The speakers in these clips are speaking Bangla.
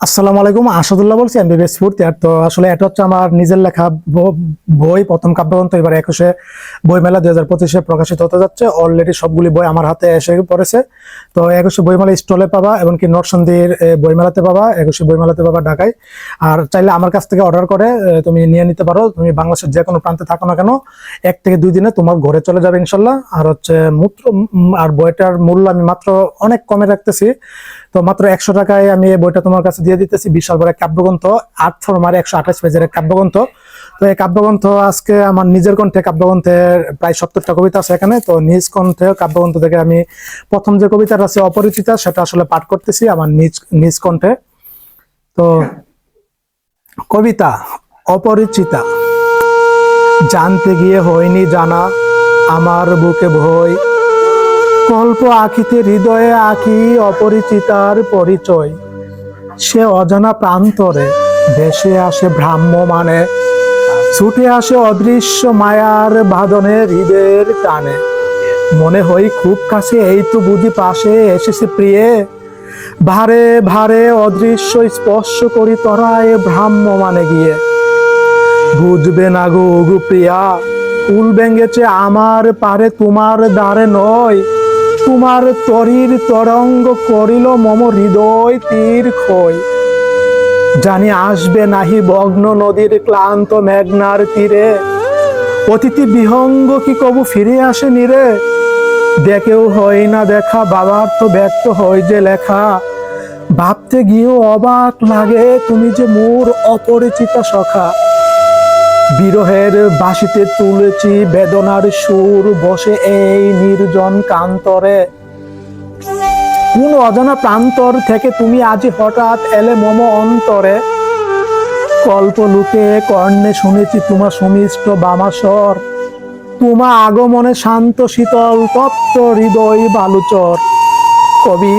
আসসালামু আলাইকুম আসাদুল্লাহ বলছি এমবিবিএস ফুর্তি। আর তো আসলে এটা হচ্ছে আমার নিজের লেখা বই প্রথম কাব্যগ্রন্থ এবার একুশে বই মেলা দুই হাজার পঁচিশে প্রকাশিত হতে যাচ্ছে। অলরেডি সবগুলি বই আমার হাতে এসে পড়েছে। তো একুশে বইমেলা স্টলে পাবা এমনকি নরসন্দির এ, বইমেলাতে পাবা একুশে বইমেলাতে পাবা ঢাকায়। আর চাইলে আমার কাছ থেকে অর্ডার করে তুমি নিয়ে নিতে পারো। তুমি বাংলাদেশের যে কোনো প্রান্তে থাকো না কেন এক থেকে দুই দিনে তোমার ঘরে চলে যাবে ইনশাল্লাহ। আর হচ্ছে মূত্র আর বইটার মূল্য আমি মাত্র অনেক কমে রাখতেছি। তো মাত্র একশো টাকায় আমি এই বইটা তোমার কাছে দিয়ে দিতেছি বিশাল বড় কাব্যগ্রন্থ, আট ফরমারে একশো আঠাশ পেজের কাব্যগ্রন্থ। তো এই কাব্যগ্রন্থ আজকে আমার নিজের কণ্ঠে কাব্যগ্রন্থের প্রায় সত্তরটা কবিতা আছে এখানে। তো নিজ কণ্ঠে কাব্যগ্রন্থ থেকে আমি প্রথম যে কবিতাটা আছে অপরিচিতা, সেটা আসলে পাঠ করতেছি আমার নিজ নিজ কণ্ঠে। তো কবিতা, অপরিচিতা। জানতে গিয়ে হয়নি জানা আমার বুকে ভয়। কল্প আঁকিতে হৃদয়ে আঁকি অপরিচিতার পরিচয়। সে অজানা প্রান্তরে ভেসে আসে ভ্রাম্য মানে ছুটে আসে অদৃশ্য মায়ার বাদনে হৃদয়ের টানে। মনে হয় খুব কাছে এই তো বুঝি পাশে এসেছে প্রিয়ে। ভারে ভারে অদৃশ্য স্পর্শ করি তরায় ভ্রাম্য মানে গিয়ে। বুঝবে না গো প্রিয়া, কুল ভেঙেছে আমার পারে, তোমার দ্বারে নয়। তোমার তরির তরঙ্গ করিল মম হৃদয় তীর ক্ষয়। জানি আসবে নাহি বগ্ন নদীর ক্লান্ত মেঘনার তীরে। অতিথি বিহঙ্গ কি কবু ফিরে আসে নিরে? দেখেও হয় না দেখা, বাবার তো ব্যক্ত হয় যে লেখা। ভাবতে গিয়েও অবাক লাগে তুমি যে মোর অপরিচিতা সখা। বিরহের বাসিতে তুলেছি বেদনার সুর, বসে এই নির্জন কান্তরে। কোন অজানা প্রান্তর থেকে তুমি আজ হঠাৎ এলে মম অন্তরে? কল্প লুকে কর্ণে শুনেছি তোমার সুমিষ্ট বামাসর। তোমা আগমনে শান্ত, শীতল, তপ্ত হৃদয় বালুচর। কবি,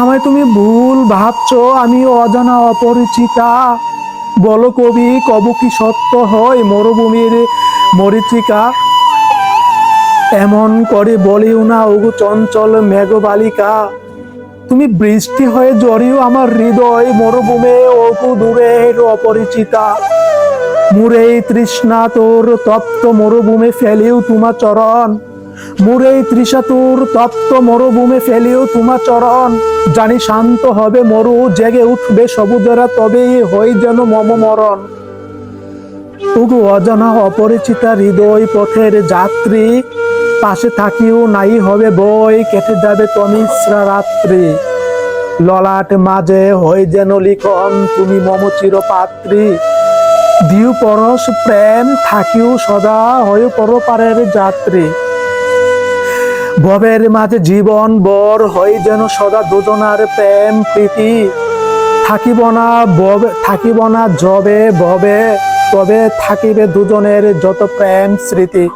আমায় তুমি ভুল ভাবছ আমি অজানা অপরিচিতা। বলো কবি, কব কি সত্য হয়? মরুভূমির মরিচিকা এমন করে বলিও না, ওগো চঞ্চল মেঘবালিকা। তুমি বৃষ্টি হয়ে জড়িও আমার হৃদয়, মরুভূমে ওগো দূরের অপরিচিতা। মুরেই তৃষ্ণা তোর তপ্ত মরুভূমে ফেলিও তোমার চরণ। মুরেই তৃষা তোর তপ্ত মরুভূমে ফেলিও তোমার চরণ। জানি শান্ত হবে মরু, জেগে উঠবে সবুজেরা, তবেই হই যেন মম মরণ। ওগো অজানা অপরিচিতা হৃদয় পথের যাত্রী, পাশে থাকিও নাই হবে বই, কেটে যাবে তমিশ্রা রাত্রি। ললাট মাঝে হই যেন লিখন, তুমি মম চিরপাত্রী। দিউ পরশ প্রেম, থাকিও সদা হয়ে পরপারের যাত্রী। ভবের মাঝে জীবন বর হই যেন সদা দুজনার প্রেম প্রীতি। থাকিব না ববে থাকিব না জবে ববে তবে থাকিবে দুজনের যত প্রেম স্মৃতি।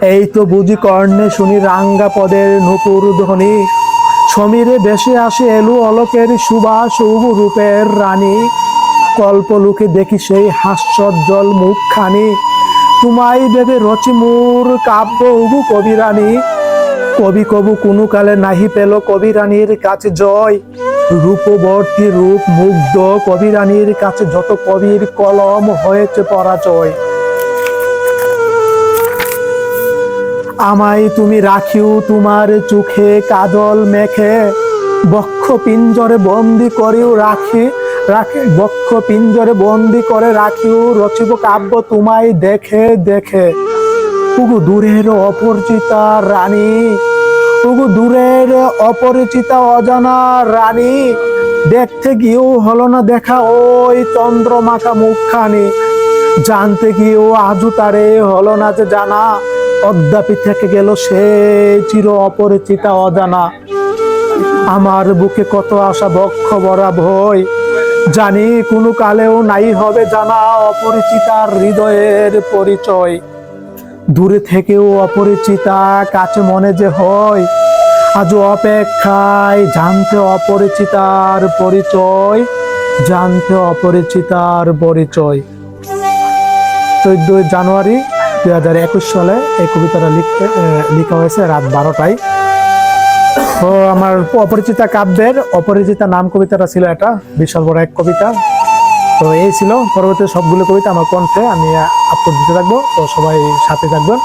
এই তো বুঝি কর্ণে শুনি রাঙ্গা পদের নুপুর ধ্বনি। সমীরে বেশে আসে এলু অলোকের সুবাস রূপের রানী। কল্প কল্পলুকে দেখি সেই হাস্যজ্জ্বল মুখখানি। তোমাই দেবে রচি মোর কাব্য উবু কবিরানী। কবি কবু কোনো কালে নাহি পেল কবিরানীর কাছে জয়। রূপবর্তী রূপ মুগ্ধ কবিরানীর কাছে যত কবির কলম হয়েছে পরাজয়। আমায় তুমি রাখিও তোমার চোখে কাজল মেখে, বক্ষ পিঞ্জরে বন্দি করিও রাখি, রাখে, বক্ষ পিঞ্জরে বন্দি করে রাখিও, রচিব কাব্য তোমায় দেখে দেখে। উগু দূরের অপরিচিতা রানী উগু দূরের অপরিচিতা অজানা রানী, দেখতে গিয়েও হলো না দেখা ওই চন্দ্রমাখা মুখখানি। জানতে গিয়েও আজও তারে হলো না যে জানা, অদ্যাপি থেকে গেল সে চির অপরিচিতা অজানা। আমার বুকে কত আশা বক্ষ ভরা ভয় জানি কোনো কালেও নাই হবে জানা অপরিচিতার হৃদয়ের পরিচয়। দূরে থেকেও অপরিচিতা কাছে মনে যে হয় আজ অপেক্ষায় জানতে অপরিচিতার পরিচয়, জানতে অপরিচিতার পরিচয়। চোদ্দই জানুয়ারি দুই হাজার একুশ সালে এই কবিতাটা লিখতে লেখা হয়েছে রাত বারোটায়। তো আমার অপরিচিতা কাব্যের অপরিচিতা নাম কবিতাটা ছিল এটা, বিশাল বড় এক কবিতা। তো এই ছিল পরবর্তী সবগুলো কবিতা আমার কণ্ঠে, আমি আপলোড দিতে থাকব, তো সবাই সাথে থাকবেন।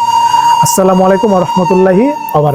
আসসালামু আলাইকুম রহমতুল্লাহি আবার